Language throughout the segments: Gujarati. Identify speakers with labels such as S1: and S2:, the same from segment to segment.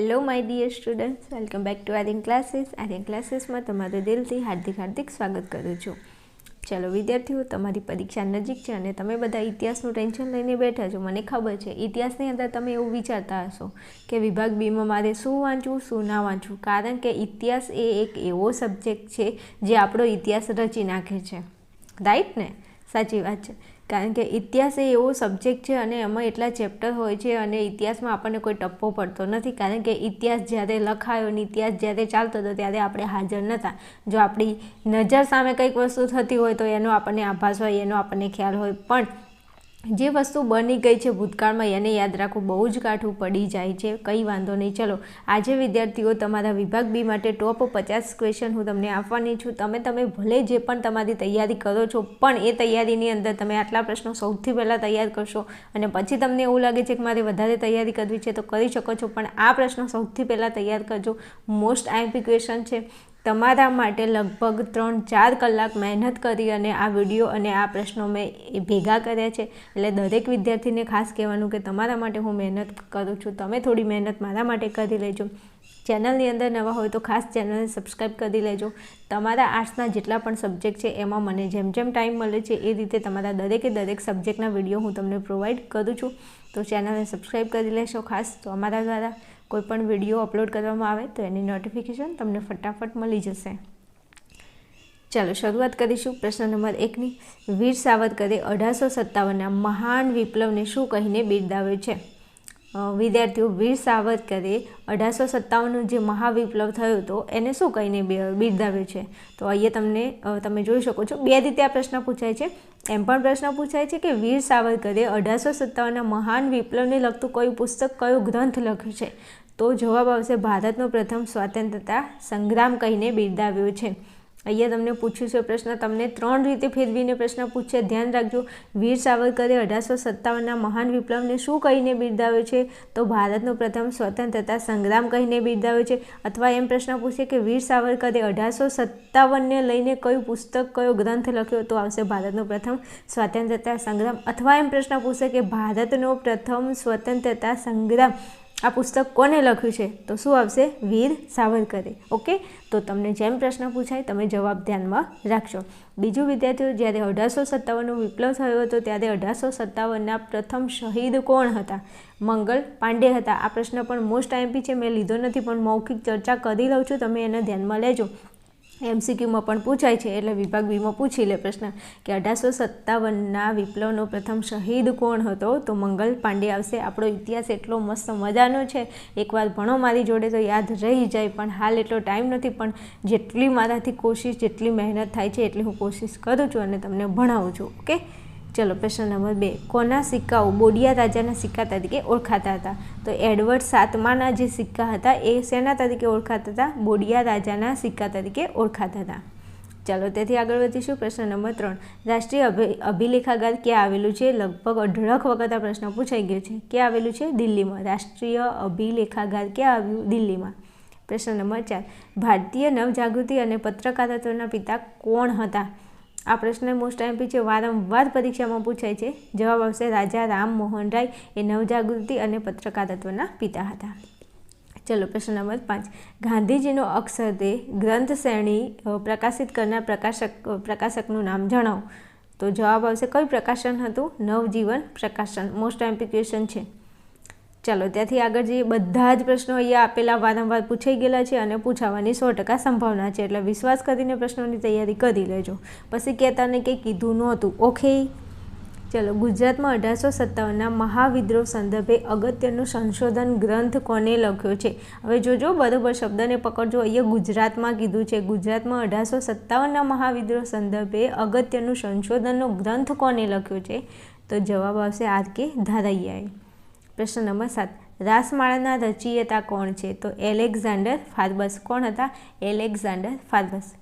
S1: Hello my dear students welcome back to Aryan classes Aryan ક્લાસીસમાં તમારું દિલથી હાર્દિક હાર્દિક સ્વાગત કરું છું. ચલો, વિદ્યાર્થીઓ, તમારી પરીક્ષા નજીક છે અને તમે બધા ઇતિહાસનું ટેન્શન લઈને બેઠા છો. મને ખબર છે, ઇતિહાસની અંદર તમે એવું વિચારતા હશો કે વિભાગ બીમાં મારે શું વાંચવું, શું ના વાંચવું. કારણ કે ઇતિહાસ એ એક એવો સબ્જેક્ટ છે જે આપણો ઇતિહાસ રચી નાખે છે. રાઈટ ને? સાચી વાત છે. કારણ કે ઇતિહાસ એ એવો સબ્જેક્ટ છે અને એમાં એટલા ચેપ્ટર હોય છે અને ઇતિહાસમાં આપણને કોઈ ટપ્પો પડતો નથી. કારણ કે ઇતિહાસ જ્યારે લખાયો અને ઇતિહાસ જ્યારે ચાલતો હતો ત્યારે આપણે હાજર નહોતા જો આપણી નજર સામે કંઈક વસ્તુ થતી હોય તો એનો આપણને આભાસ હોય, એનો આપણને ખ્યાલ હોય. પણ જે વસ્તુ બની ગઈ છે ભૂતકાળમાં એને યાદ રાખવું બહુ જ કાઠું પડી જાય છે, કંઈ વાંધો નહીં. ચલો, આજે વિદ્યાર્થીઓ તમારા વિભાગ બી માટે ટોપ પચાસ ક્વેશ્ચન હું તમને આપવાની છું. તમે તમે ભલે જે પણ તમારી તૈયારી કરો છો, પણ એ તૈયારીની અંદર તમે આટલા પ્રશ્નો સૌથી પહેલાં તૈયાર કરશો અને પછી તમને એવું લાગે છે કે મારે વધારે તૈયારી કરવી છે, તો કરી શકો છો, પણ આ પ્રશ્નો સૌથી પહેલાં તૈયાર કરજો. મોસ્ટ આઈમ્પી ક્વેશ્ચન છે. તમારા માટે લગભગ ત્રણ ચાર કલાક મહેનત કરી અને આ વીડિયો અને આ પ્રશ્નો મેં ભેગા કર્યા છે. એટલે દરેક વિદ્યાર્થીને ખાસ કહેવાનું કે તમારા માટે હું મહેનત કરું છું. તમે થોડી મહેનત મારા માટે કરી લેજો. ચેનલની અંદર નવા હોય તો ખાસ ચેનલને સબસ્ક્રાઈબ કરી લેજો. તમારા આર્ટ્સના જેટલા પણ સબ્જેક્ટ છે એમાં મને જેમ જેમ ટાઈમ મળે છે એ રીતે તમારા દરેકે દરેક સબ્જેક્ટના વીડિયો હું તમને પ્રોવાઈડ કરું છું. તો ચેનલને સબસ્ક્રાઈબ કરી લેશો ખાસ તો અમારા દ્વારા. કોઈપણ વીડિયો અપલોડ કરવામાં આવે તો એની નોટિફિકેશન તમને ફટાફટ મળી જશે. ચાલો, શરૂઆત કરીશું પ્રશ્ન નંબર એકની. વીર સાવરકરે અઢારસો સત્તાવનના મહાન વિપ્લવને શું કહીને બિરદાવ્યો છે? વિદ્યાર્થીઓ, વીર સાવરકરે અઢારસો સત્તાવનનો જે મહાવિપ્લવ થયો હતો એને શું કહીને બિરદાવ્યો છે? તો અહીંયા તમને તમે જોઈ શકો છો, બે રીતે આ પ્રશ્ન પૂછાય છે. એમ પણ પ્રશ્ન પૂછાય છે કે વીર સાવરકરે અઢારસો સત્તાવનના મહાન વિપ્લવને લગતું કયું પુસ્તક, કયો ગ્રંથ લખ્યું છે? તો જવાબ આવશે ભારતનો પ્રથમ સ્વાતંત્રતા સંગ્રામ કહીને બિરદાવ્યો છે. અહીંયા તમને પૂછ્યું છે પ્રશ્ન, તમને ત્રણ રીતે ફેરવીને પ્રશ્ન પૂછશે ધ્યાન રાખજો, વીર સાવરકરે અઢારસો સત્તાવનના મહાન વિપ્લવને શું કહીને બિરદાવ્યો છે? તો ભારતનો પ્રથમ સ્વતંત્રતા સંગ્રામ કહીને બિરદાવ્યો છે. અથવા એમ પ્રશ્ન પૂછે કે વીર સાવરકરે અઢારસો સત્તાવનને લઈને કયું પુસ્તક, કયો ગ્રંથ લખ્યો? તો આવશે ભારતનો પ્રથમ સ્વતંત્રતા સંગ્રામ. અથવા એમ પ્રશ્ન પૂછે કે ભારતનો પ્રથમ સ્વતંત્રતા સંગ્રામ આ પુસ્તક કોને લખ્યું છે? તો શું આવશે? વીર સાવરકરે. ઓકે? તો તમને જેમ પ્રશ્ન પૂછાય, તમે જવાબ ધ્યાનમાં રાખશો બીજું વિદ્યાર્થીઓ, જ્યારે અઢારસો સત્તાવનનો વિપ્લવ થયો હતો, ત્યારે અઢારસો સત્તાવનના પ્રથમ શહીદ કોણ હતા? મંગલ પાંડે હતા. આ પ્રશ્ન પણ મોસ્ટ આઈમ્પી છે. મેં લીધો નથી, પણ મૌખિક ચર્ચા કરી લઉં છું. તમે એને ધ્યાનમાં લેજો. એમસીક્યુમાં પણ પૂછાય છે, એટલે વિભાગ બીમાં પૂછી લે પ્રશ્ન કે અઢારસો સત્તાવનના વિપ્લવનો પ્રથમ શહીદ કોણ હતો? તો મંગલ પાંડે આવશે. આપણો ઇતિહાસ એટલો મસ્ત મજાનો છે. એકવાર ભણો મારી જોડે તો યાદ રહી જાય. પણ હાલ એટલો ટાઈમ નથી. પણ જેટલી મારાથી કોશિશ, જેટલી મહેનત થાય છે, એટલી હું કોશિશ કરું છું અને તમને ભણાવું છું. ઓકે? ચલો, પ્રશ્ન નંબર બે. કોના સિક્કાઓ બોડિયા રાજાના સિક્કા તરીકે ઓળખાતા હતા? તો એડવર્ડ સાતમાના જે સિક્કા હતા, એ શેના તરીકે ઓળખાતા હતા? બોડિયા રાજાના સિક્કા તરીકે ઓળખાતા હતા. ચાલો, તેથી આગળ વધીશું. પ્રશ્ન નંબર ત્રણ. રાષ્ટ્રીય અભિલેખાગાર ક્યાં આવેલું છે? લગભગ અઢળક વખત આ પ્રશ્ન પૂછાઈ ગયો છે. ક્યાં આવેલું છે? દિલ્હીમાં. રાષ્ટ્રીય અભિલેખાગાર ક્યાં આવ્યું? દિલ્હીમાં. પ્રશ્ન નંબર ચાર. ભારતીય નવજાગૃતિ અને પત્રકારત્વના પિતા કોણ હતા? આ પ્રશ્ન મોસ્ટ એમપી છે વારંવાર પરીક્ષામાં પૂછાય છે. જવાબ આવશે રાજા રામ મોહન રાય. એ નવજાગૃતિ અને પત્રકારત્વના પિતા હતા. ચલો પ્રશ્ન નંબર પાંચ. ગાંધીજીનો અક્ષરે ગ્રંથ શ્રેણી પ્રકાશિત કરનાર પ્રકાશક પ્રકાશકનું નામ જણાવો. તો જવાબ આવશે કયું પ્રકાશન હતું? નવજીવન પ્રકાશન. મોસ્ટ એમ્પી ક્વેશ્ચન છે. ચાલો, ત્યાંથી આગળ જઈએ. બધા જ પ્રશ્નો અહીંયા આપેલા વારંવાર પૂછાઈ ગયેલા છે અને પૂછાવાની સો ટકા સંભાવના છે. એટલે વિશ્વાસ કરીને પ્રશ્નોની તૈયારી કરી લેજો. પછી કહેતા ને કંઈ કીધું નહોતું. ઓકે. ચલો, ગુજરાતમાં અઢારસો સત્તાવનના મહાવિદ્રોહ સંદર્ભે અગત્યનું સંશોધન ગ્રંથ કોને લખ્યો છે? હવે જોજો, બરોબર શબ્દને પકડજો. અહીંયા ગુજરાતમાં કીધું છે. ગુજરાતમાં અઢારસો સત્તાવનના મહાવિદ્રોહ સંદર્ભે અગત્યનું સંશોધનનો ગ્રંથ કોને લખ્યો છે? તો જવાબ આવશે આર કે ધારૈયાએ. પ્રશ્ન નંબર સાત. રાસમાળાના રચયિતા કોણ છે? તો એલેક્ઝાન્ડર ફાર્બસ કોણ હતા? એલેક્ઝાન્ડર ફાર્બસ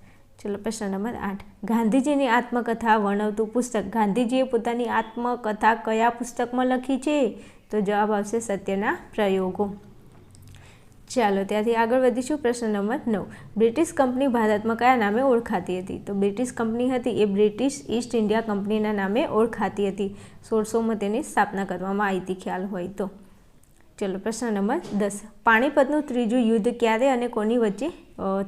S1: ચલો પ્રશ્ન નંબર આઠ. ગાંધીજીની આત્મકથા વર્ણવતું પુસ્તક. ગાંધીજીએ પોતાની આત્મકથા કયા પુસ્તકમાં લખી છે? તો જવાબ આવશે સત્યના પ્રયોગો. ચાલો ત્યાંથી આગળ વધીશું પ્રશ્ન નંબર નવ. બ્રિટિશ કંપની ભારતમાં કયા નામે ઓળખાતી હતી? તો બ્રિટિશ કંપની હતી, એ બ્રિટિશ ઈસ્ટ ઇન્ડિયા કંપનીના નામે ઓળખાતી હતી. સોળસોમાં તેની સ્થાપના કરવામાં આવી હતી, ખ્યાલ હોય તો. ચલો પ્રશ્ન નંબર દસ. પાણીપતનું ત્રીજું યુદ્ધ ક્યારે અને કોની વચ્ચે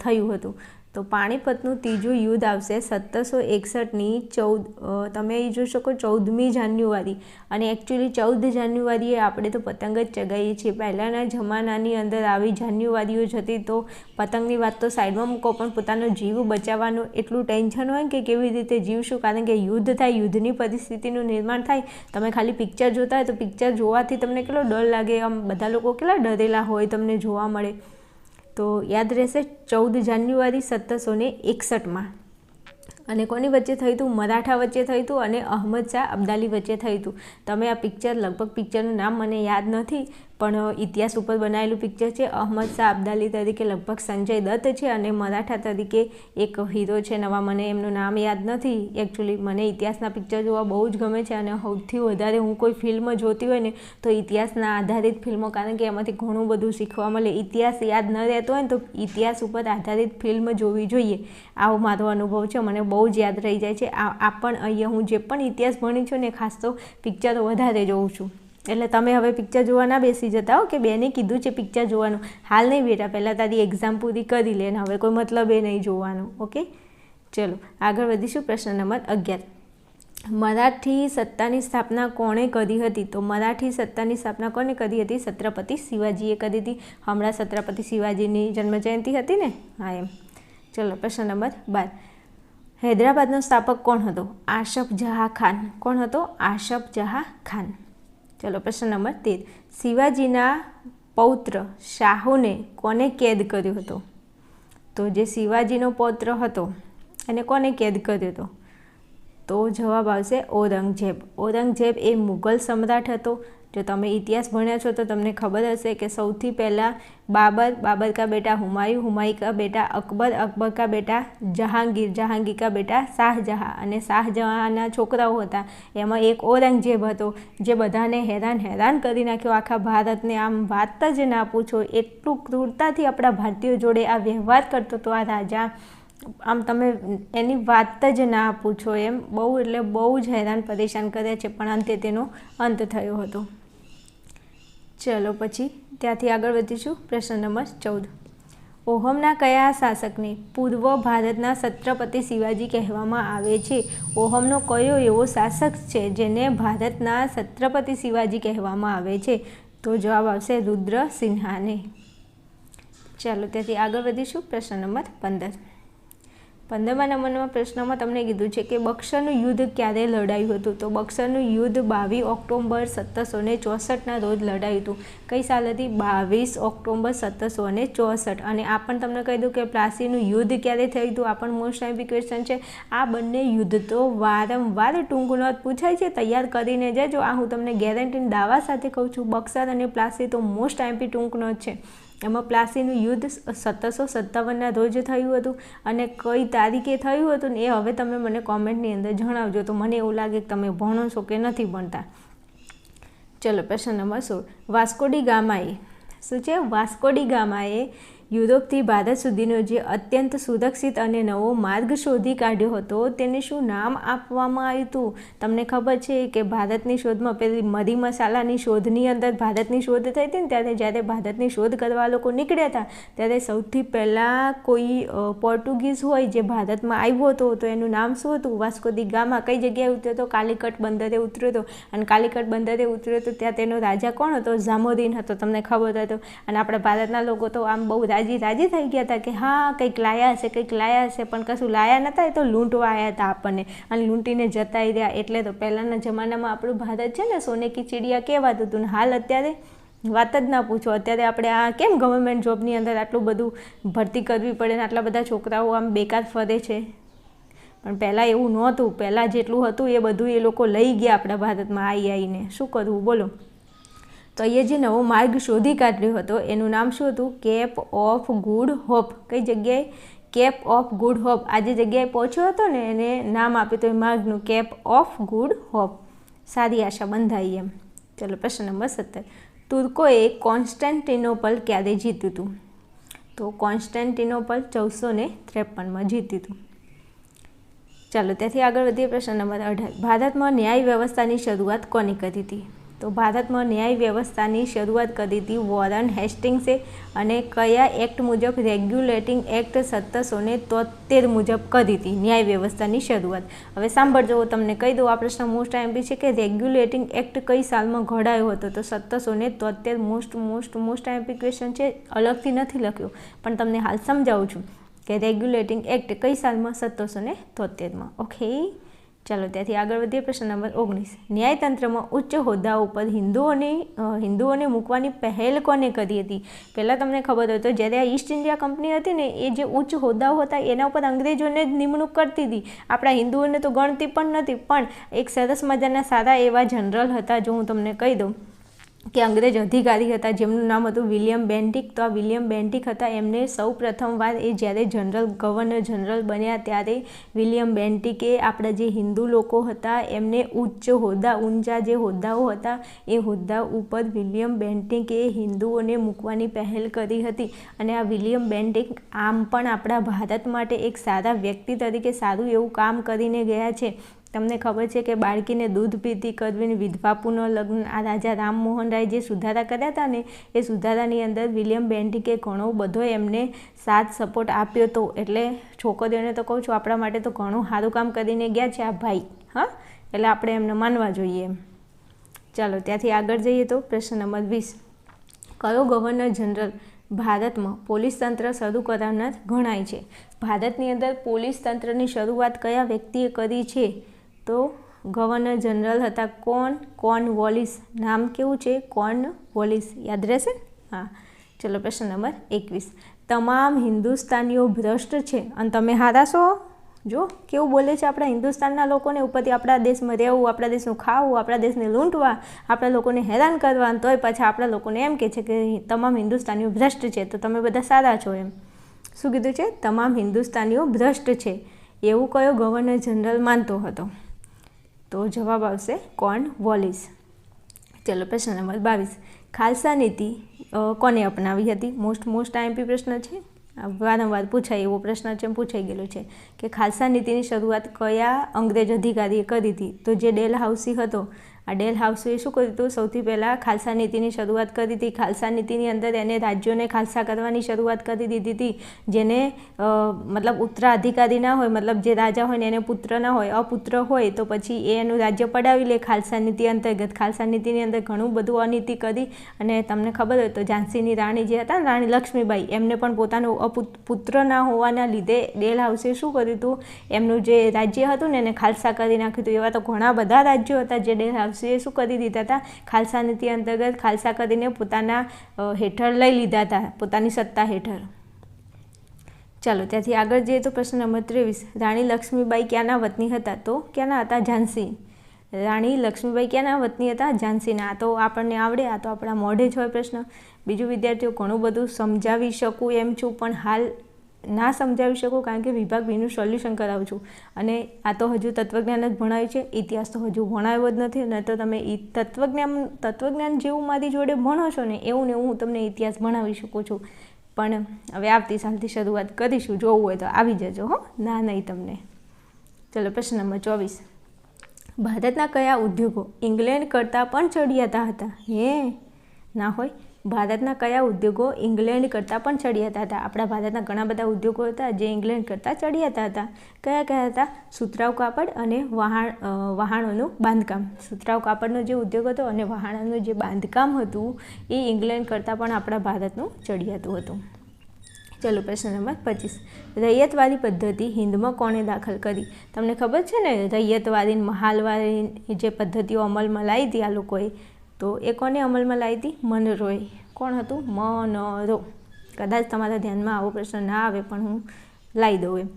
S1: થયું હતું? તો પાણીપતનું ત્રીજું યુદ્ધ આવશે સત્તરસો એકસઠની ચૌદ તમે જોઈ શકો ચૌદમી જાન્યુઆરી. અને એકચ્યુઅલી ચૌદ જાન્યુઆરીએ આપણે તો પતંગ જ ચગાવીએ છીએ. પહેલાંના જમાનાની અંદર આવી જાન્યુઆરીઓ જતી તો પતંગની વાત તો સાઈડમાં મૂકો, પણ પોતાનો જીવ બચાવવાનું એટલું ટેન્શન હોય કે કેવી રીતે જીવશું? કારણ કે યુદ્ધ થાય, યુદ્ધની પરિસ્થિતિનું નિર્માણ થાય. તમે ખાલી પિક્ચર જોતા હોય તો પિક્ચર જોવાથી તમને કેટલો ડર લાગે? આમ બધા લોકો કેટલા ડરેલા હોય તમને જોવા મળે? તો યાદ રહેશે ચૌદ જાન્યુઆરી સત્તરસો ને એકસઠમાં. અને કોની વચ્ચે થયું હતું? મરાઠા વચ્ચે થયું હતું અને અહમદ શાહ અબ્દાલી વચ્ચે થયું હતું. તમે આ પિક્ચર લગભગ પિક્ચરનું નામ મને યાદ નથી પણ ઇતિહાસ ઉપર બનાવેલું પિક્ચર છે. અહમદ શાહ અબ્દાલી તરીકે લગભગ સંજય દત્ત છે અને મરાઠા તરીકે એક હીરો છે. નવા મને એમનું નામ યાદ નથી. એકચ્યુઅલી મને ઇતિહાસના પિક્ચર જોવા બહુ જ ગમે છે અને સૌથી વધારે હું કોઈ ફિલ્મ જોતી હોય ને, તો ઇતિહાસના આધારિત ફિલ્મો કારણ કે એમાંથી ઘણું બધું શીખવા મળે. ઇતિહાસ યાદ ન રહેતો હોય ને, તો ઇતિહાસ ઉપર આધારિત ફિલ્મ જોવી જોઈએ. આવો મારો અનુભવ છે. મને બહુ જ યાદ રહી જાય છે. આ પણ અહીંયા હું જે પણ ઇતિહાસ ભણી છું ને, ખાસ તો પિક્ચરો વધારે જોઉં છું. એટલે તમે હવે પિક્ચર જોવા ના બેસી જતા હો, કે બેને કીધું છે પિક્ચર જોવાનું. હાલ નહીં બેટા પહેલાં તારી એક્ઝામ પૂરી કરી લે ને હવે કોઈ મતલબ એ નહીં જોવાનું ઓકે ચલો, આગળ વધીશું પ્રશ્ન નંબર અગિયાર. મરાઠી સત્તાની સ્થાપના કોણે કરી હતી? તો મરાઠી સત્તાની સ્થાપના કોને કરી હતી? છત્રપતિ શિવાજીએ કરી હતી. હમણાં છત્રપતિ શિવાજીની જન્મજયંતિ હતી ને? હા, એમ. ચલો, પ્રશ્ન નંબર બાર. હૈદરાબાદનો સ્થાપક કોણ હતો? આશફ જહા ખાન. કોણ હતો? આશફ જહા ખાન. ચલો પ્રશ્ન નંબર તેર. શિવાજીના પૌત્ર શાહુને કોને કેદ કર્યો હતો? તો જે શિવાજીનો પૌત્ર હતો એને કોને કેદ કર્યો હતો? તો જવાબ આવશે ઔરંગઝેબ. ઔરંગઝેબ એ મુઘલ સમ્રાટ હતો. જો તમે ઇતિહાસ ભણ્યા છો તો તમને ખબર હશે કે સૌથી પહેલાં બાબર બાબર કા બેટા હુમાયુ હુમાયુ કા બેટા અકબર અકબર કા બેટા જહાંગીર જહાંગીર કા બેટા શાહજહાં અને શાહજહાંના છોકરાઓ હતા. એમાં એક ઔરંગઝેબ હતો જે બધાને હેરાન હેરાન કરી નાખ્યો. આખા ભારતને આમ વાત જ ના પૂછો. એટલું ક્રૂરતાથી આપણા ભારતીયો જોડે આ વ્યવહાર કરતો હતો. આ રાજા આમ તમે એની વાત જ ના પૂછો એમ. બહુ એટલે બહુ જ હેરાન પરેશાન કર્યા છે, પણ અંતે તેનો અંત થયો હતો. ચલો પછી ત્યાંથી આગળ વધીશું. પ્રશ્ન નંબર ચૌદ. ઓહમના કયા શાસકને પૂર્વ ભારતના છત્રપતિ શિવાજી કહેવામાં આવે છે? ઓહમનો કયો એવો શાસક છે જેને ભારતના છત્રપતિ શિવાજી કહેવામાં આવે છે? તો જવાબ આવશે રુદ્ર સિન્હાને. ચાલો ત્યાંથી આગળ વધીશું. પ્રશ્ન નંબર પંદર. પંદરમા નંબરના પ્રશ્નમાં તમને કીધું છે કે બક્સરનું યુદ્ધ ક્યારે લડાયું હતું? તો બક્સરનું યુદ્ધ બાવીસ ઓક્ટોબર સત્તરસો ને ચોસઠના રોજ લડાયું હતું. કઈ સાલ હતી? બાવીસ ઓક્ટોબર સત્તરસો ને ચોસઠ. અને આ પણ તમને કહી દઉં કે પ્લાસીનું યુદ્ધ ક્યારે થયું હતું? આ પણ મોસ્ટ ટાઈમ ક્વેશ્ચન છે. આ બંને યુદ્ધ તો વારંવાર ટૂંક નોંધ પૂછાય છે. તૈયાર કરીને જજો. આ હું તમને ગેરંટીને દાવા સાથે કહું છું. બક્સર અને પ્લાસી તો મોસ્ટ ટાઈમથી ટૂંક નોંધ છે. એમાં પ્લાસીનું યુદ્ધ સત્તરસો સત્તાવનના રોજ થયું હતું અને કઈ તારીખે થયું હતું ને એ હવે તમે મને કોમેન્ટની અંદર જણાવજો. તો મને એવું લાગે કે તમે ભણો છો કે નથી ભણતા. ચલો પ્રશ્ન નંબર સોળ. વાસ્કોડી ગામાએ, શું છે? વાસ્કોડી ગામાએ યુરોપથી ભારત સુધીનો જે અત્યંત સુરક્ષિત અને નવો માર્ગ શોધી કાઢ્યો હતો, તેને શું નામ આપવામાં આવ્યું હતું? તમને ખબર છે કે ભારતની શોધમાં પેલી મરી મસાલાની શોધની અંદર ભારતની શોધ થઈ હતી ને ત્યારે જ્યારે ભારતની શોધ કરવા લોકો નીકળ્યા હતા, ત્યારે સૌથી પહેલાં કોઈ પોર્ટુગીઝ હોય જે ભારતમાં આવ્યો હતો, તો એનું નામ શું હતું? વાસ્કો દી ગામા કઈ જગ્યાએ ઉતર્યો હતો? કાલિકટ બંદરે ઉતર્યો હતો. અને કાલિકટ બંદરે ઉતર્યો હતો ત્યાં તેનો રાજા કોણ હતો? ઝામોદીન હતો, તમને ખબર હતો અને આપણા ભારતના લોકો તો આમ બહુ રાજી રાજી થઈ ગયા હતા કે હા, કંઈક લાયા છે કંઈક લાયા છે પણ કશું લાયા નહોતા એ તો લૂંટવા આવ્યા હતા આપણને. અને લૂંટીને જતાઈ રહ્યા, એટલે તો પહેલાંના જમાનામાં આપણું ભારત છે ને, સોને કી ચીડિયા કહેવાતું હતું. ને હાલ અત્યારે વાત જ ના પૂછો. અત્યારે આપણે આ કેમ ગવર્મેન્ટ જોબની અંદર આટલું બધું ભરતી કરવી પડે ને, આટલા બધા છોકરાઓ આમ બેકાર ફરે છે? પણ પહેલાં એવું નહોતું. પહેલાં જેટલું હતું એ બધું એ લોકો લઈ ગયા આપણા ભારતમાં આવી આવીને શું કરવું? બોલો. તો અહીંયા જે નવો માર્ગ શોધી કાઢ્યો હતો, એનું નામ શું હતું? Cape of good hope. કઈ જગ્યાએ? Cape of good hope. આ જે જગ્યાએ પહોંચ્યો હતો ને, એને નામ આપ્યું હતું એ માર્ગનું, કેપ ઓફ ગુડ હોપ. સારી આશા બંધાઈ એમ. ચલો, પ્રશ્ન નંબર સત્તર. તુર્કોએ કોન્સ્ટન્ટિનોપલ ક્યારે જીત્યું હતું? તો કોન્સ્ટન્ટિનોપલ ચૌદસો ને ત્રેપનમાં જીત્યું હતું. ચાલો, ત્યાંથી આગળ વધીએ પ્રશ્ન નંબર અઢાર. ભારતમાં ન્યાય વ્યવસ્થાની શરૂઆત કોની કરી હતી? તો ભારતમાં ન્યાય વ્યવસ્થાની શરૂઆત કરી હતી વોરન હેસ્ટિંગ્સે અને કયા એક્ટ મુજબ રેગ્યુલેટિંગ એક્ટ સત્તરસો ને તોતેર મુજબ કરી હતી ન્યાય વ્યવસ્થાની શરૂઆત. હવે સાંભળજો તમને કહી દઉં, આ પ્રશ્ન મોસ્ટ આઈમ્પી છે કે રેગ્યુલેટિંગ એક્ટ કઈ સાલમાં ઘડાયો હતો? તો સત્તરસો ને તોતેર most most most IMP question છે, અલગથી નથી લખ્યો, પણ તમને હાલ સમજાવું છું કે રેગ્યુલેટિંગ એક્ટ કઈ સાલમાં? સત્તરસો ને તોતેરમાં ઓકે ચાલો ત્યાંથી આગળ વધીએ, પ્રશ્ન નંબર ઓગણીસ. ન્યાયતંત્રમાં ઉચ્ચ હોદ્દાઓ ઉપર હિન્દુઓને હિન્દુઓને મૂકવાની પહેલ કોને કરી હતી? પહેલાં તમને ખબર હોય તો જ્યારે આ ઈસ્ટ ઇન્ડિયા કંપની હતી ને, એ જે ઉચ્ચ હોદ્દાઓ હતા, એના ઉપર અંગ્રેજોને જ નિમણૂક કરતી હતી. આપણા હિન્દુઓને તો ગણતી પણ નથી પણ એક સરસ મજાના સારા એવા જનરલ હતા, જો હું તમને કહી દઉં. કે અંગ્રેજ અધિકારી હતા, જેમનું નામ હતું વિલિયમ બેન્ટિક. તો આ વિલિયમ બેન્ટિક હતા, એમને સૌ પ્રથમવાર એ જ્યારે જનરલ ગવર્નર જનરલ બન્યા ત્યારે વિલિયમ બેન્ટિકે આપણા જે હિન્દુ લોકો હતા, એમને ઉચ્ચ હોદ્દા, ઊંચા જે હોદ્દાઓ હતા, એ હોદ્દા ઉપર વિલિયમ બેન્ટિકે હિન્દુઓને મૂકવાની પહેલ કરી હતી. અને આ વિલિયમ બેન્ટિક આમ પણ આપણા ભારત માટે એક સારા વ્યક્તિ તરીકે સારું એવું કામ કરીને ગયા છે. તમને ખબર છે કે બાળકીને દૂધ પીતી કરવીને વિધવા પુનઃ લગ્ન આ રાજા રામમોહન રાય જે સુધારા કર્યા હતા ને, એ સુધારાની અંદર વિલિયમ બેન્ટિકે ઘણો બધો એમને સાથ સપોર્ટ આપ્યો હતો એટલે છોકરીઓને તો કહું છું, આપણા માટે તો ઘણું સારું કામ કરીને ગયા છે આ ભાઈ, હા? એટલે આપણે એમને માનવા જોઈએ. ચાલો, ત્યાંથી આગળ જઈએ તો પ્રશ્ન નંબર વીસ. કયો ગવર્નર જનરલ ભારતમાં પોલીસ તંત્ર શરૂ કરનાર ગણાય છે? ભારતની અંદર પોલીસ તંત્રની શરૂઆત કયા વ્યક્તિએ કરી છે? તો ગવર્નર જનરલ હતા કોન કોન વોલિસ? નામ કેવું છે? કોન વોલિસ? યાદ રહેશે? હા. ચલો, પ્રશ્ન નંબર એકવીસ. તમામ હિન્દુસ્તાનીઓ ભ્રષ્ટ છે. અને તમે હારાશો જો, કેવું બોલે છે આપણા હિન્દુસ્તાનના લોકોને? ઉપરથી આપણા દેશમાં રહેવું, આપણા દેશનું ખાવું, આપણા દેશને લૂંટવા, આપણા લોકોને હેરાન કરવા. તોય પાછા આપણા લોકોને એમ કહે છે કે તમામ હિન્દુસ્તાનીઓ ભ્રષ્ટ છે. તો તમે બધા સારા છો એમ. શું કીધું છે? તમામ હિન્દુસ્તાનીઓ ભ્રષ્ટ છે. એવું કયો ગવર્નર જનરલ માનતો હતો? તો જવાબ આવશે કોણ વોલિસ? ચલો પ્રશ્ન નંબર બાવીસ. ખાલસા નીતિ કોને અપનાવી હતી? મોસ્ટ મોસ્ટ આઈએમપી પ્રશ્ન છે. વારંવાર પૂછાય એવો પ્રશ્ન છે પૂછાઈ ગયેલો છે કે ખાલસા નીતિની શરૂઆત કયા અંગ્રેજ અધિકારીએ કરી હતી? તો જે ડેલ હાઉસી હતો આ ડેલ હાઉસે શું કર્યું હતું? સૌથી પહેલાં ખાલસા નીતિની શરૂઆત કરી હતી ખાલસા નીતિની અંદર એને રાજ્યોને ખાલસા કરવાની શરૂઆત કરી દીધી હતી. જેને મતલબ ઉત્તરાધિકારી ના હોય, મતલબ જે રાજા હોય ને એને પુત્ર ના હોય, અપુત્ર હોય, તો પછી એ એનું રાજ્ય પડાવી લે ખાલસા નીતિ અંતર્ગત. ખાલસા નીતિની અંદર ઘણું બધું અનીતિ કરી અને તમને ખબર હોય તો ઝાંસીની રાણી જે હતા રાણી લક્ષ્મીબાઈ, એમને પણ પોતાનું પુત્ર ના હોવાના લીધે ડેલ હાઉસે શું કર્યું હતું? એમનું જે રાજ્ય હતું ને, એને ખાલસા કરી નાખ્યું હતું. એવા તો ઘણા બધા રાજ્યો હતા જે ડેલ હાઉસ એ શું કરી દીધા હતા? ખાલસા નીતિ અંતર્ગત ખાલસા કરીને પોતાના હેઠળ લઈ લીધા હતા, પોતાની સત્તા હેઠળ. ચાલો, ત્યાંથી આગળ જઈએ તો પ્રશ્ન નંબર ત્રેવીસ. રાણી લક્ષ્મીબાઈ ક્યાંના વતની હતા? તો ક્યાંના હતા? ઝાંસી. રાણી લક્ષ્મીબાઈ ક્યાંના વતની હતા? ઝાંસીના. આ તો આપણને આવડે, આ તો આપણા મોઢે જ હોય પ્રશ્ન. બીજું વિદ્યાર્થીઓ, ઘણું બધું સમજાવી શકું એમ છું, પણ હાલ ના સમજાવી શકું કારણ કે વિભાગ બીનું સોલ્યુશન કરાવું છું. અને આ તો હજુ તત્વજ્ઞાન જ ભણાય છે, ઇતિહાસ તો હજુ ભણાવ્યો જ નથી ન તો તમે તત્વજ્ઞાન તત્વજ્ઞાન જેવું મારી જોડે ભણો છો ને, એવું ને હું તમને ઇતિહાસ ભણાવી શકું છું. પણ હવે આવતી સાલથી શરૂઆત કરીશું, જોવું હોય તો આવી જજો હો, ના નહીં તમને. ચલો, પ્રશ્ન નંબર ચોવીસ. ભારતના કયા ઉદ્યોગો ઇંગ્લેન્ડ કરતાં પણ ચડિયાતા હતા? હે, ના હોય? ભારતના કયા ઉદ્યોગો ઇંગ્લેન્ડ કરતાં પણ ચડિયાતા હતા? આપણા ભારતના ઘણા બધા ઉદ્યોગો હતા જે ઇંગ્લેન્ડ કરતાં ચડિયાતા હતા. કયા કયા હતા? સુતરાઉ કાપડ અને વહાણ વહાણોનું બાંધકામ. સુતરાઉ કાપડનો જે ઉદ્યોગ હતો અને વહાણાનું જે બાંધકામ હતું, એ ઇંગ્લેન્ડ કરતાં પણ આપણા ભારતનું ચડિયાતું હતું. ચલો, પ્રશ્ન નંબર પચીસ. રૈયતવાદી પદ્ધતિ હિન્દમાં કોણે દાખલ કરી? તમને ખબર છે ને રૈયતવાદી મહાલવાદી જે પદ્ધતિઓ અમલમાં લાવી હતી આ લોકોએ? તો એ કોને અમલમાં લાવી હતી? મનરોય. કોણ હતું? મનરો. કદાચ તમારા ધ્યાનમાં આવો પ્રશ્ન ના આવે, પણ હું લાવી દઉં એમ.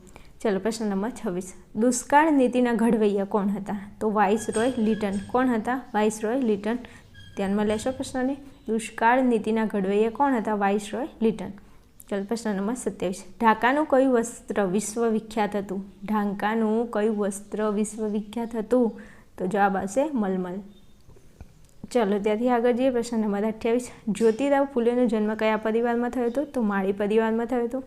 S1: ચલો, પ્રશ્ન નંબર છવ્વીસ. દુષ્કાળ નીતિના ઘડવૈયા કોણ હતા? તો વાઇસ રોય લિટન. કોણ હતા? Viceroy Lytton. ધ્યાનમાં લેશો પ્રશ્નને? દુષ્કાળ નીતિના ઘડવૈયા કોણ હતા? Viceroy Lytton. ચલો, પ્રશ્ન નંબર સત્યાવીસ. ઢાકાનું કયું વસ્ત્ર વિશ્વ વિખ્યાત હતું? ઢાંકાનું કયું વસ્ત્ર વિશ્વ વિખ્યાત હતું? તો જવાબ આવશે મલમલ. ચલો ત્યાંથી આગળ જઈએ પ્રશ્ન નંબર અઠ્યાવીસ. જ્યોતિરાવ ફૂલેનો જન્મ કયા પરિવારમાં થયો હતો? તો માળી પરિવારમાં થયો હતો.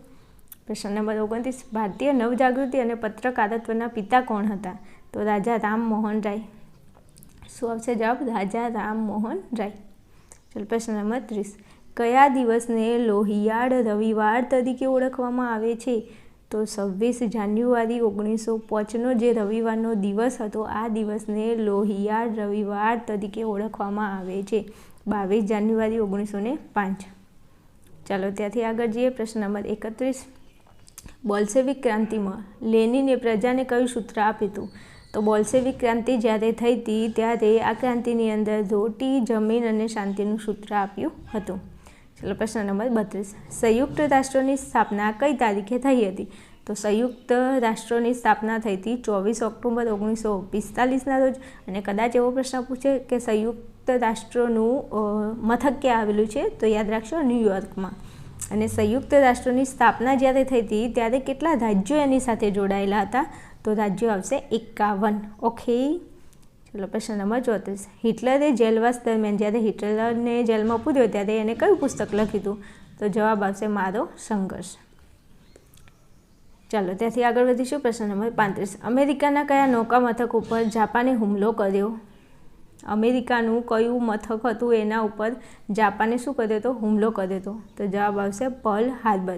S1: પ્રશ્ન નંબર ઓગણત્રીસ. ભારતીય નવજાગૃતિ અને પત્રકારત્વના પિતા કોણ હતા? તો રાજા રામ મોહન રાય. શું આવશે જવાબ? રાજા રામમોહન રાય. ચાલો પ્રશ્ન નંબર ત્રીસ. કયા દિવસને લોહિયાળ રવિવાર તરીકે ઓળખવામાં આવે છે? તો છવ્વીસ જાન્યુઆરી ઓગણીસો પાંચનો જે રવિવારનો દિવસ હતો, આ દિવસને લોહિયાળ રવિવાર તરીકે ઓળખવામાં આવે છે. બાવીસ જાન્યુઆરી ઓગણીસો ને પાંચ. ચાલો ત્યાંથી આગળ જઈએ. પ્રશ્ન નંબર એકત્રીસ. બોલ્સેવિક ક્રાંતિમાં લેનીને પ્રજાને કયું સૂત્ર આપ્યું હતું? તો બોલ્સેવિક ક્રાંતિ જ્યારે થઈ હતી ત્યારે આ ક્રાંતિની અંદર રોટી, જમીન અને શાંતિનું સૂત્ર આપ્યું હતું. ચલો પ્રશ્ન નંબર બત્રીસ. સંયુક્ત રાષ્ટ્રોની સ્થાપના કઈ તારીખે થઈ હતી? તો સંયુક્ત રાષ્ટ્રોની સ્થાપના થઈ હતી ચોવીસ ઓક્ટોબર ઓગણીસો પિસ્તાલીસના રોજ. અને કદાચ એવો પ્રશ્ન પૂછે કે સંયુક્ત રાષ્ટ્રોનું મથક ક્યાં આવેલું છે? તો યાદ રાખશો ન્યૂયોર્કમાં. અને સંયુક્ત રાષ્ટ્રોની સ્થાપના જ્યારે થઈ હતી, ત્યારે કેટલા રાજ્યો એની સાથે જોડાયેલા હતા? તો રાજ્યો આવશે એકાવન. ઓકે ચલો પ્રશ્ન નંબર ચોત્રીસ હિટલરે જેલવાસ દરમિયાન જ્યારે હિટલરને જેલમાં પૂર્યો ત્યારે એને કયું પુસ્તક લખ્યું હતું? તો જવાબ આવશે મારો સંઘર્ષ. ચાલો, ત્યાંથી આગળ વધીશું. પ્રશ્ન નંબર પાંત્રીસ. અમેરિકાના કયા નૌકા મથક ઉપર જાપાને હુમલો કર્યો? અમેરિકાનું કયું મથક હતું એના ઉપર જાપાને શું કર્યો હતો હુમલો કર્યો હતો તો જવાબ આવશે પર્લ હાર્બર.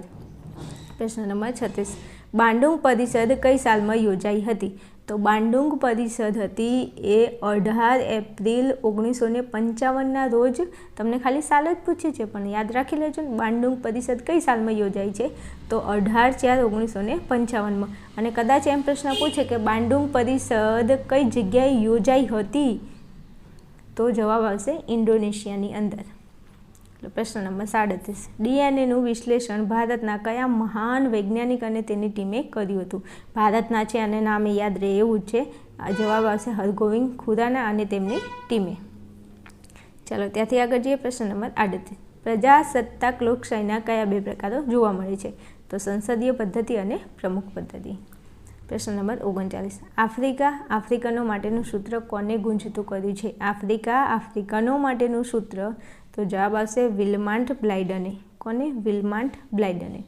S1: પ્રશ્ન નંબર છત્રીસ. બાંડુંગ પરિષદ કઈ સાલમાં યોજાઈ હતી? તો બાંડુંગ પરિષદ હતી એ અઢાર એપ્રિલ ઓગણીસો ને પંચાવનના રોજ. તમને ખાલી સાલ જ પૂછે છે, પણ યાદ રાખી લેજો ને, બાંડુંગ પરિષદ કઈ સાલમાં યોજાઈ છે? તો અઢાર ચાર ઓગણીસો ને પંચાવનમાં. અને કદાચ એમ પ્રશ્ન પૂછે કે બાંડુંગ પરિષદ કઈ જગ્યાએ યોજાઈ હતી? તો જવાબ આવશે ઇન્ડોનેશિયાની અંદર. પ્રશ્ન નંબર સાડત્રીસ. ડીએનએનું વિશ્લેષણ ભારતના કયા મહાન વૈજ્ઞાનિક અને તેની ટીમે કર્યું હતું? ભારતના છે અને નામે યાદ રહે એવું જ છે. આ જવાબ આવશે હરગોવિંદ ખુરાના અને તેમની ટીમે. ચાલો ત્યાંથી આગળ જઈએ પ્રશ્ન નંબર આડત્રીસ. પ્રજાસત્તાક લોકશાહીના કયા બે પ્રકારો જોવા મળે છે? તો સંસદીય પદ્ધતિ અને પ્રમુખ પદ્ધતિ. પ્રશ્ન નંબર ઓગણચાલીસ. આફ્રિકા આફ્રિકનો માટેનું સૂત્ર કોને ગુંજતું કર્યું છે? આફ્રિકા આફ્રિકનો માટેનું સૂત્ર તો જવાબ આવશે વિલમાન્ટ બ્લાઇડને. કોને? વિલમાન્ટ બ્લાઇડને.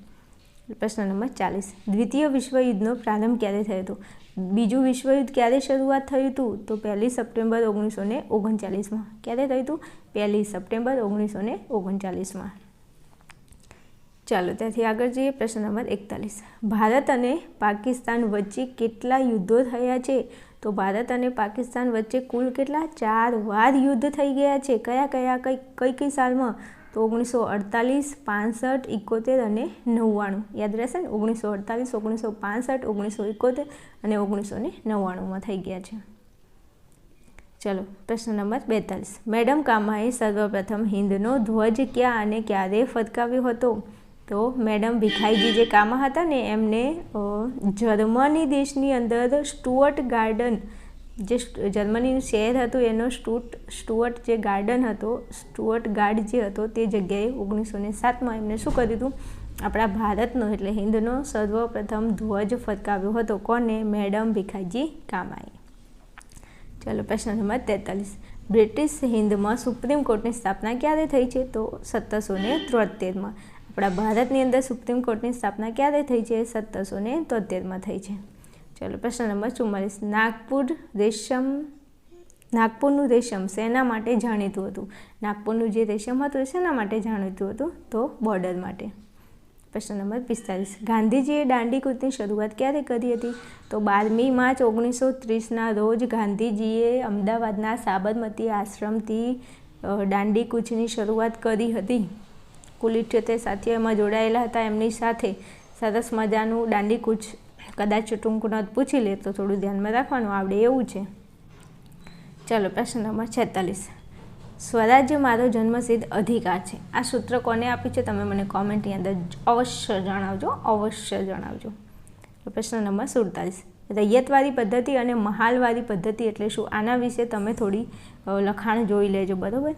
S1: પ્રશ્ન નંબર ચાલીસ. દ્વિતીય વિશ્વયુદ્ધનો પ્રારંભ ક્યારે થયો હતો? બીજું વિશ્વયુદ્ધ ક્યારે શરૂઆત થયું હતું? તો પહેલી સપ્ટેમ્બર ઓગણીસો ને ઓગણચાલીસમાં. ક્યારે થયું હતું? પહેલી સપ્ટેમ્બર ઓગણીસો ને ઓગણચાલીસમાં. ચાલો, ત્યાંથી આગળ જઈએ. પ્રશ્ન નંબર એકતાલીસ. ભારત અને પાકિસ્તાન વચ્ચે કેટલા યુદ્ધો થયા છે? તો ભારત અને પાકિસ્તાન વચ્ચે કુલ કેટલા? ચાર વાર યુદ્ધ થઈ ગયા છે. કયા કયા, કઈ કઈ કઈ સાલમાં? તો ઓગણીસો અડતાલીસ, પાસઠ એકોતેર અને નવ્વાણું. યાદ રહેશે ને? ઓગણીસો અડતાલીસ, ઓગણીસો પાસઠ, ઓગણીસો એકોતેર અને ઓગણીસો ને નવ્વાણુંમાં થઈ ગયા છે. ચલો, પ્રશ્ન નંબર બેતાલીસ. મેડમ કામાએ સર્વપ્રથમ હિન્દનો ધ્વજ ક્યાં અને ક્યારે ફટકાવ્યો હતો? તો મેડમ ભીખાઈજી જે કામા હતા ને, એમને જર્મની દેશની અંદર સ્ટુઅર્ટ ગાર્ડન જે જર્મનીનું શહેર હતું, એનો સ્ટુટ, સ્ટુઅર્ટ જે ગાર્ડન હતો, સ્ટુઅર્ટ ગાર્ડ જે હતો, તે જગ્યાએ ઓગણીસો ને સાતમાં એમને શું કર્યું હતું આપણા ભારતનો, એટલે હિન્દનો સર્વપ્રથમ ધ્વજ ફરકાવ્યો હતો. કોને? મેડમ ભીખાઈજી કામાએ. ચાલો, પ્રશ્ન નંબર તેતાલીસ. બ્રિટિશ હિન્દમાં સુપ્રીમ કોર્ટની સ્થાપના ક્યારે થઈ છે? તો સત્તરસો ને ત્રોતેરમાં. આપણા ભારતની અંદર સુપ્રીમ કોર્ટની સ્થાપના ક્યારે થઈ છે? સત્તરસો ને તોતેરમાં થઈ છે. ચલો, પ્રશ્ન નંબર ચુમ્માલીસ નાગપુર રેશમ, નાગપુરનું રેશમ શેના માટે જાણીતું હતું? નાગપુરનું જે રેશમ હતું શેના માટે જાણીતું હતું? તો બોર્ડર માટે. પ્રશ્ન નંબર પિસ્તાલીસ. ગાંધીજીએ દાંડી કૂચની શરૂઆત ક્યારે કરી હતી? તો બારમી માર્ચ ઓગણીસો ત્રીસના રોજ ગાંધીજીએ અમદાવાદના સાબરમતી આશ્રમથી દાંડી કૂચની શરૂઆત કરી હતી. કુલ ઇઠ્યોતેર સાથીઓ એમાં જોડાયેલા હતા. એમની સાથે સરસ મજાનું દાંડી કૂચ કદાચ ટૂંકનોટ પૂછી લે તો થોડું ધ્યાનમાં રાખવાનું આવડે એવું છે. ચાલો, પ્રશ્ન નંબર છેતાલીસ. સ્વરાજ્ય મારો જન્મસિદ્ધ અધિકાર છે. આ સૂત્ર કોને આપ્યું છે? તમે મને કોમેન્ટની અંદર અવશ્ય જણાવજો અવશ્ય જણાવજો. પ્રશ્ન નંબર સુડતાલીસ. રૈયતવાળી પદ્ધતિ અને મહાલવાળી પદ્ધતિ એટલે શું? આના વિશે તમે થોડી લખાણ જોઈ લેજો, બરાબર?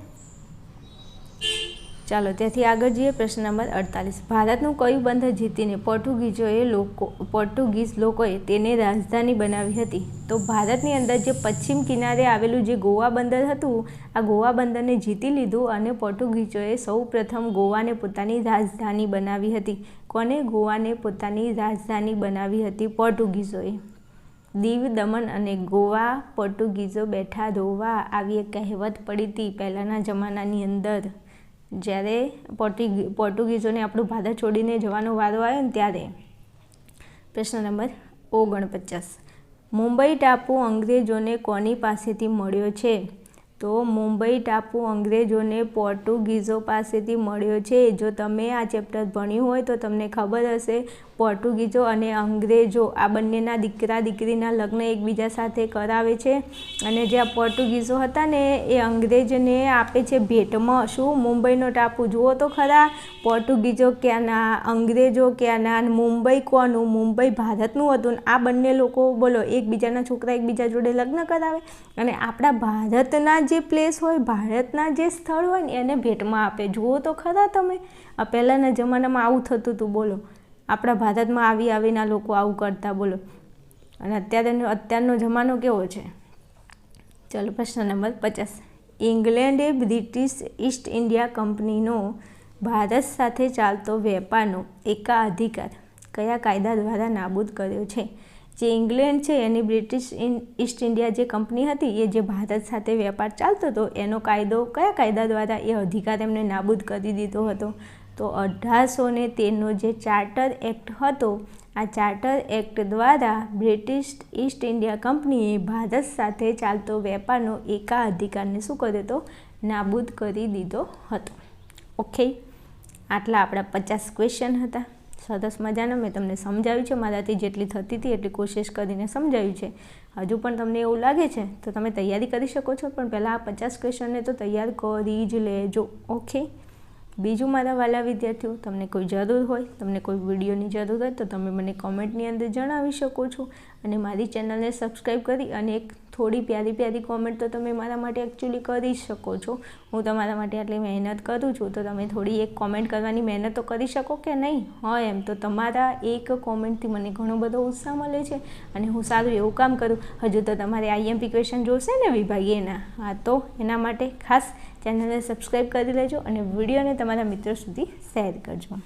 S1: ચાલો ત્યાંથી આગળ જઈએ પ્રશ્ન નંબર અડતાલીસ. ભારતનું કયું બંદર જીતીને પોર્ટુગીઝોએ લોકો, પોર્ટુગીઝ લોકોએ તેને રાજધાની બનાવી હતી? તો ભારતની અંદર જે પશ્ચિમ કિનારે આવેલું જે ગોવા બંદર હતું, આ ગોવા બંદરને જીતી લીધું અને પોર્ટુગીઝોએ સૌ પ્રથમ ગોવાને પોતાની રાજધાની બનાવી હતી. કોને ગોવાને પોતાની રાજધાની બનાવી હતી? પોર્ટુગીઝોએ. દીવ દમણ અને ગોવા પોર્ટુગીઝો બેઠા રોવા આવી એક કહેવત પડી હતી પહેલાંના જમાનાની અંદર. જ્યારે પોર્ટુગી, પોર્ટુગીઝોને આપણું ભારત છોડીને જવાનો વારો આવ્યો ને ત્યારે પ્રશ્ન નંબર ઓગણપચાસ. મુંબઈ ટાપુ અંગ્રેજોને કોની પાસેથી મળ્યો છે? તો મુંબઈ ટાપુ અંગ્રેજોને પોર્ટુગીઝો પાસેથી મળ્યો છે. જો તમે આ ચેપ્ટર ભણ્યું હોય તો તમને ખબર હશે પોર્ટુગીઝો અને અંગ્રેજો આ બંનેના દીકરા દીકરીના લગ્ન એકબીજા સાથે કરાવે છે. અને જે આ પોર્ટુગીઝો હતા ને, એ અંગ્રેજને આપે છે ભેટમાં. શું? મુંબઈનો ટાપુ? જુઓ તો ખરા, પોર્ટુગીઝો ક્યાંના, અંગ્રેજો ક્યાંના મુંબઈ કોનું? મુંબઈ ભારતનું હતું. આ બંને લોકો બોલો, એકબીજાના છોકરા એકબીજા જોડે લગ્ન કરાવે. અને આપણા ભારતના જે પ્લેસ હોય, ભારતના જે સ્થળ હોય ને, એને ભેટમાં આપે. જુઓ તો ખરા તમે. આ પહેલાંના જમાનામાં આવું થતું હતું, બોલો. આપણા ભારતમાં આવી આવીના લોકો આવું કરતા, બોલો. અને અત્યારે અત્યારનો જમાનો કેવો છે? ચલો, પ્રશ્ન નંબર પચાસ. ઇંગ્લેન્ડે બ્રિટિશ ઈસ્ટ ઇન્ડિયા કંપનીનો ભારત સાથે ચાલતો વેપારનો એકાધિકાર કયા કાયદા દ્વારા નાબૂદ કર્યો છે? જે ઇંગ્લેન્ડ છે, એની બ્રિટિશ ઈસ્ટ ઇન્ડિયા જે કંપની હતી, એ જે ભારત સાથે વેપાર ચાલતો હતો, એનો કાયદો કયા કાયદા દ્વારા એ અધિકાર એમને નાબૂદ કરી દીધો હતો? તો અઢારસો ને તેરનો જે ચાર્ટર એક્ટ હતો, આ ચાર્ટર એક્ટ દ્વારા બ્રિટિશ ઈસ્ટ ઇન્ડિયા કંપનીએ ભારત સાથે ચાલતો વેપારનો એકા અધિકારને શું કર્યો હતો નાબૂદ કરી દીધો હતો. ઓકે આટલા આપણા પચાસ ક્વેશ્ચન હતા. સરસ મજાનો, મેં તમને સમજાવ્યું છે. મારાથી જેટલી થતી હતી એટલી કોશિશ કરીને સમજાવ્યું છે. હજુ પણ તમને એવું લાગે છે, તો તમે તૈયારી કરી શકો છો. પણ પહેલાં આ પચાસ ક્વેશ્ચનને તો તૈયાર કરી જ લેજો. ઓકે બીજું મારા વાલા વિદ્યાર્થીઓ, તમને કોઈ જરૂર હોય, તમને કોઈ વિડીયોની જરૂર હોય, તો તમે મને કોમેન્ટની અંદર જણાવી શકો છો અને મારી ચેનલને સબસ્ક્રાઈબ કરી અને એક થોડી પ્યારી પ્યારી કોમેન્ટ તો તમે મારા માટે એકચ્યુઅલી કરી શકો છો. હું તમારા માટે આટલી મહેનત કરું છું, તો તમે થોડી એક કોમેન્ટ કરવાની મહેનત તો કરી શકો કે નહીં? હોય એમ તો તમારા એક કોમેન્ટથી મને ઘણો બધો ઉત્સાહ મળે છે અને હું સારું એવું કામ કરું. હજુ તો તમારે આઈએમપી ક્વેશ્ચન જોશે ને વિભાગીયના હા, તો એના માટે ખાસ ચેનલને સબસ્ક્રાઈબ કરી લેજો અને વિડીયોને તમારા મિત્રો સુધી શેર કરજો.